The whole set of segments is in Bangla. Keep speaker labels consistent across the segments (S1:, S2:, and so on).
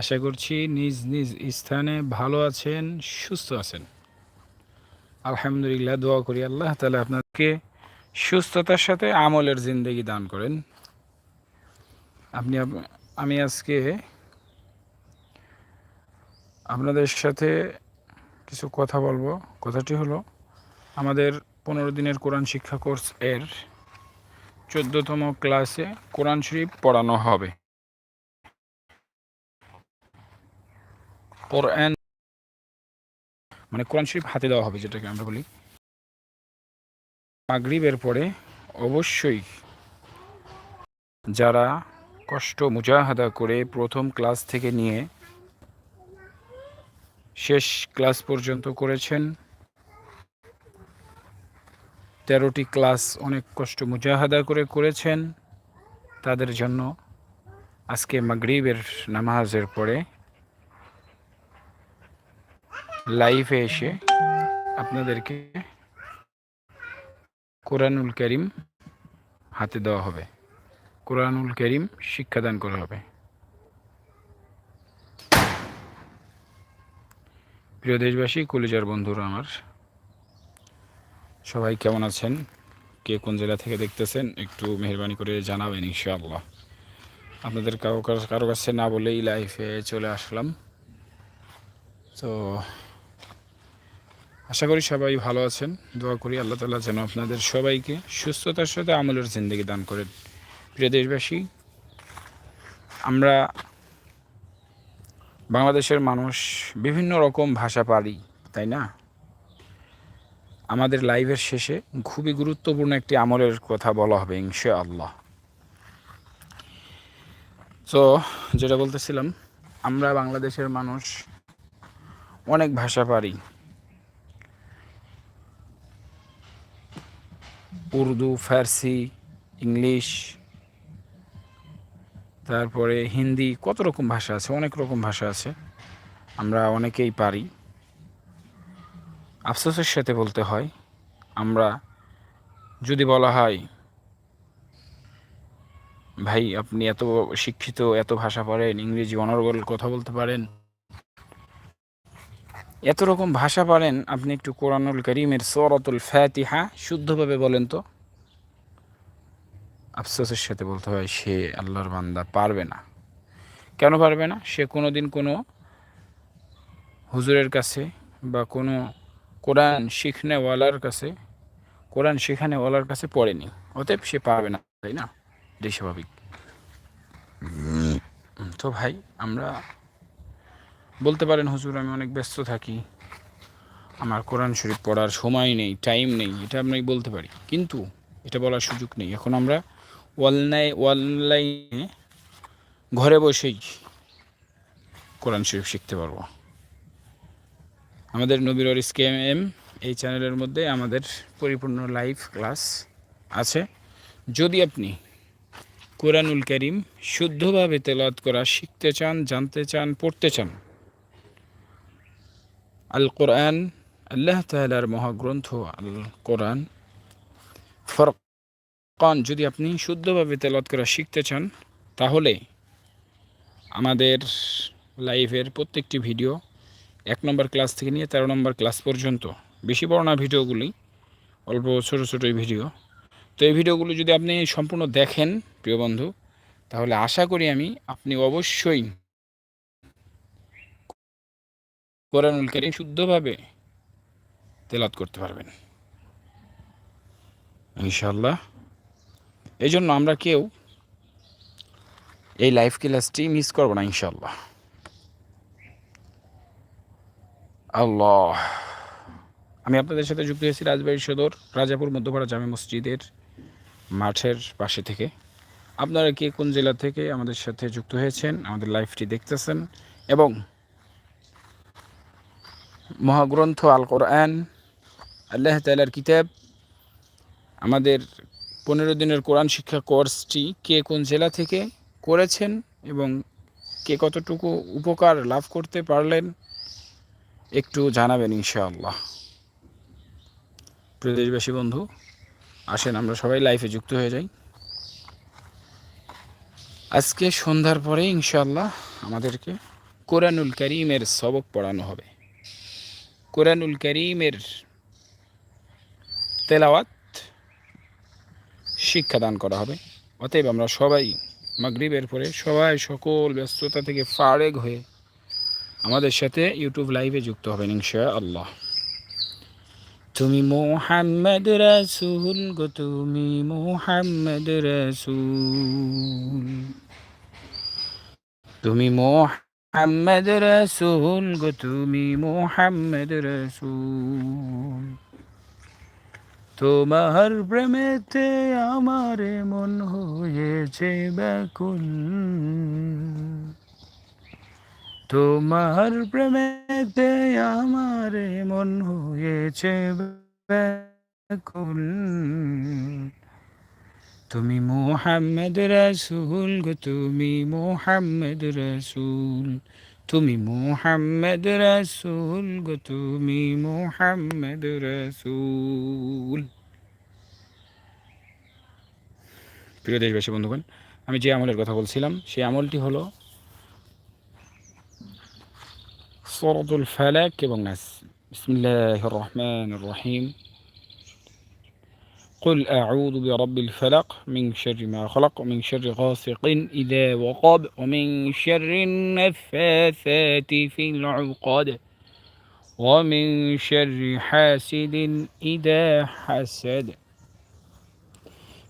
S1: আশা করছি নিজ নিজ স্থানে ভালো আছেন, সুস্থ আছেন। আলহামদুলিল্লাহ, দোয়া করি আল্লাহ তাহলে আপনাকে সুস্থতার সাথে আমলের জিন্দগি দান করেন। আপনি আমি আজকে আপনাদের সাথে কিছু কথা বলব। কথাটি হলো, আমাদের পনেরো দিনের কোরআন শিক্ষা কোর্স এর চোদ্দতম ক্লাসে কোরআন শরীফ পড়ানো হবে। কোরআন মানে কোরআন শরীফ হাতে দেওয়া হবে যেটাকে আমরা বলি। মাগরিবের পরে অবশ্যই যারা কষ্ট মুজাহাদা করে প্রথম ক্লাস থেকে নিয়ে শেষ ক্লাস পর্যন্ত করেছেন, তেরোটি ক্লাস অনেক কষ্ট মুজাহাদা করে করেছেন, তাদের জন্য আজকে মাগরিবের নামাজের পরে লাইভে এসে আপনাদেরকে কোরআনুল করিম হাতে দেওয়া হবে। কোরআনুল করিম শিক্ষাদান করা হবে। প্রিয় দেশবাসী, কলিজার বন্ধুরা আমার, সবাই কেমন আছেন? কে কোন জেলা থেকে দেখতেছেন, একটু মেহরবানি করে জানাবেন ইনশাআল্লাহ। আপনাদের কারও কারো- কাছে না বলেই লাইফে চলে আসলাম। তো আশা করি সবাই ভালো আছেন। দোয়া করি আল্লাহ তালা যেন আপনাদের সবাইকে সুস্থতার সাথে আমলের জিন্দগি দান করেন। প্রিয় দেশবাসী, আমরা বাংলাদেশের মানুষ বিভিন্ন রকম ভাষা পারি, তাই না? আমাদের লাইভের শেষে খুবই গুরুত্বপূর্ণ একটি আমলের কথা বলা হবে ইনশা আল্লাহ তো যেটা বলতেছিলাম, আমরা বাংলাদেশের মানুষ অনেক ভাষা পারি। উর্দু, ফার্সি, ইংলিশ, তারপরে হিন্দি, কত রকম ভাষা আছে, অনেক রকম ভাষা আছে, আমরা অনেকেই পারি। আফসোসের সাথে বলতে হয়, আমরা যদি বলা হয়, ভাই, আপনি এত শিক্ষিত, এত ভাষা পারেন ইংরেজি অনর্গল কথা বলতে পারেন। এত রকম ভাষা পারেন, আপনি একটু কোরআনুল করিমের সরাতুল ফাতিহা শুদ্ধভাবে বলেন তো। আফসোসের সাথে বলতে হয়, সে আল্লাহর বান্দা পারবে না। কেন পারবে না? সে কোনো দিন কোনো হুজুরের কাছে বা কোনো কোরআন শিখনেওয়ালার কাছে, কোরআন শেখানেওয়ালার কাছে পড়েনি। অতএব সে পারবে না, তাই না? এটাই স্বাভাবিক তো ভাই, আমরা বলতে পারেন, হুজুর, আমি অনেক ব্যস্ত থাকি। আমার কোরআন শরীফ পড়ার সময় নেই, টাইম নেই। এটা আমি বলতে পারি। কিন্তু এটা বলার সুযোগ নেই। এখন আমরা অনলাইন, অনলাইনে ঘরে বসেই কোরআন শরীফ শিখতে পারব। আমাদের নবীর স্কেম এম এই চ্যানেলের মধ্যে আমাদের পরিপূর্ণ লাইভ ক্লাস আছে। যদি আপনি কোরআনুল করিম শুদ্ধভাবে তেলাত করা শিখতে চান, জানতে চান, পড়তে চান আল কোরআন আল্লাহ তালার মহাগ্রন্থ আল কোরআন ফরকান যদি আপনি শুদ্ধভাবে তেলাওয়াত করা শিখতে চান, তাহলে আমাদের লাইভের প্রত্যেকটি ভিডিও এক নম্বর ক্লাস থেকে নিয়ে তেরো নম্বর ক্লাস পর্যন্ত। বেশি বড় না ভিডিওগুলি, অল্প ছোটো ছোটো ভিডিও। তো এই ভিডিওগুলো যদি আপনি সম্পূর্ণ দেখেন, প্রিয় বন্ধু, তাহলে আশা করি আমি, আপনি অবশ্যই কোরআনুল করিম শুদ্ধভাবে তেলাত করতে পারবেন। ইনশাল্লাহ এই জন্য আমরা কেউ এই লাইভ ক্লাসটি মিস করব না ইনশাল্লাহ আল্লাহ। আমি আপনাদের সাথে যুক্ত হয়েছি রাজবাড়ি সদর, রাজাপুর মধ্যপাড়া জামে মসজিদের মাঠের পাশে থেকে। আপনারা কে কোন জেলা থেকে আমাদের সাথে যুক্ত হয়েছেন, আমাদের লাইভটি দেখতেছেন এবং মহাগ্রন্থ আল কোরআন আল্লাহ তালার কিতাব, আমাদের পনেরো দিনের কোরআন শিক্ষা কোর্সটি কে কোন জেলা থেকে করেছেন এবং কে কতটুকু উপকার লাভ করতে পারলেন একটু জানাবেন ইনশাআল্লাহ। প্রদেশবাসী বন্ধু, আসেন আমরা সবাই লাইফে যুক্ত হয়ে যাই। আজকে সন্ধ্যার পরে ইনশাআল্লাহ আমাদেরকে কোরআনুল করিমের সবক পড়ানো হবে। কোরআনুল করিমের তেলাওয়াত শিক্ষাদান করা হবে। অতএব আমরা সবাই মাগরিবের পরে সবাই সকল ব্যস্ততা থেকে ফারেগ হয়ে আমাদের সাথে ইউটিউব লাইভে যুক্ত হবেন ইনশা আল্লাহ তুমি মোহাম্মদ রাসুল গো, তুমি মোহাম্মদ রাসুল। তুমি মোহাম্মদ রাসুল গো, তুমি মোহাম্মদ রাসুল। তোমার প্রেমেতে আমার মন হয়েছে ব্যাকুল। তোমার প্রেমেতে আমার মন হয়েছে ব্যাকুল। তুমি মোহাম্মদ রসুল গো, তুমি মোহাম্মদ রসুল। তুমি মোহাম্মদ রসুল গো, তুমি মোহাম্মদ রসুল। প্রিয় দেশবাসী, বন্ধুগণ, আমি যে আমলের কথা বলছিলাম, সেই আমলটি হলো সরদুল ফালাক এবং নাস। বিসমিল্লাহ রহমান রহিম। قل أعوذ برب الفلق من شر ما خلق ومن شر غاسق إذا وقب ومن شر النفاثات في العقد ومن شر حاسد إذا حسد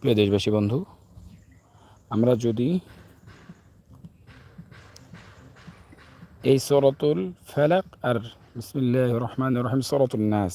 S1: প্রিয় দেশবাসী বন্ধু আমরা যদি এই সরতুল ফালাক আর বিসমিল্লাহ রহমান রহিম সরতুল নাস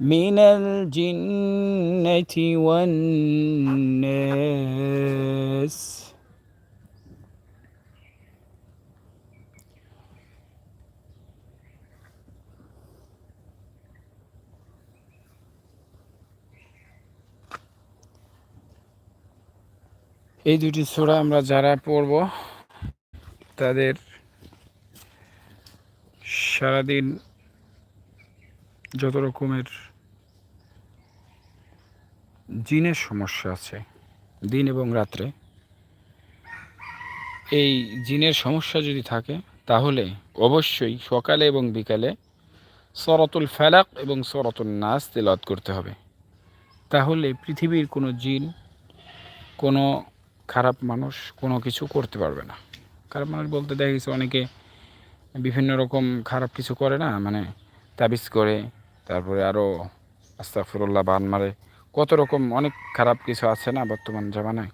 S1: من الجنة والناس এই দুটি ছোড়া আমরা যারা পড়ব তাদের সারাদিন যত রকমের জিনের সমস্যা আছে দিন এবং রাত্রে, এই জিনের সমস্যা যদি থাকে, তাহলে অবশ্যই সকালে এবং বিকালে সরতুল ফেলাক এবং সরতুল নাচ তেলাত করতে হবে। তাহলে পৃথিবীর কোনো জিন, কোনো খারাপ মানুষ কোনো কিছু করতে পারবে না। খারাপ মানুষ বলতে দেখা গেছে অনেকে বিভিন্ন রকম খারাপ কিছু করে না মানে তাবিজ করে তারপরে আরও আস্তাফরুল্লাহ বান মারে। কত রকম অনেক খারাপ কিছু আছে না বর্তমান জামানায়।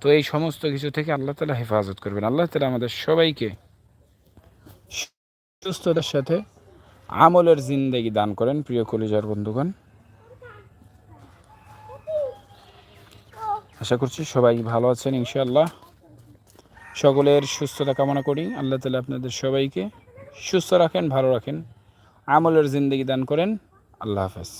S1: তো এই সমস্ত কিছু থেকে আল্লাহ তালা হেফাজত করবেন। আল্লাহ তালা আমাদের সবাইকে সুস্থতার সাথে আমলের জিন্দেগি দান করেন। প্রিয় কলিজার বন্ধুগণ, আশা করছি সবাই ভালো আছেন ইনশাআল্লাহ। সকলের সুস্থতা কামনা করি। আল্লাহ তালা আপনাদের সবাইকে সুস্থ রাখেন, ভালো রাখেন। আমলের জিন্দেগি দান করেন। আল্লাহ হাফেজ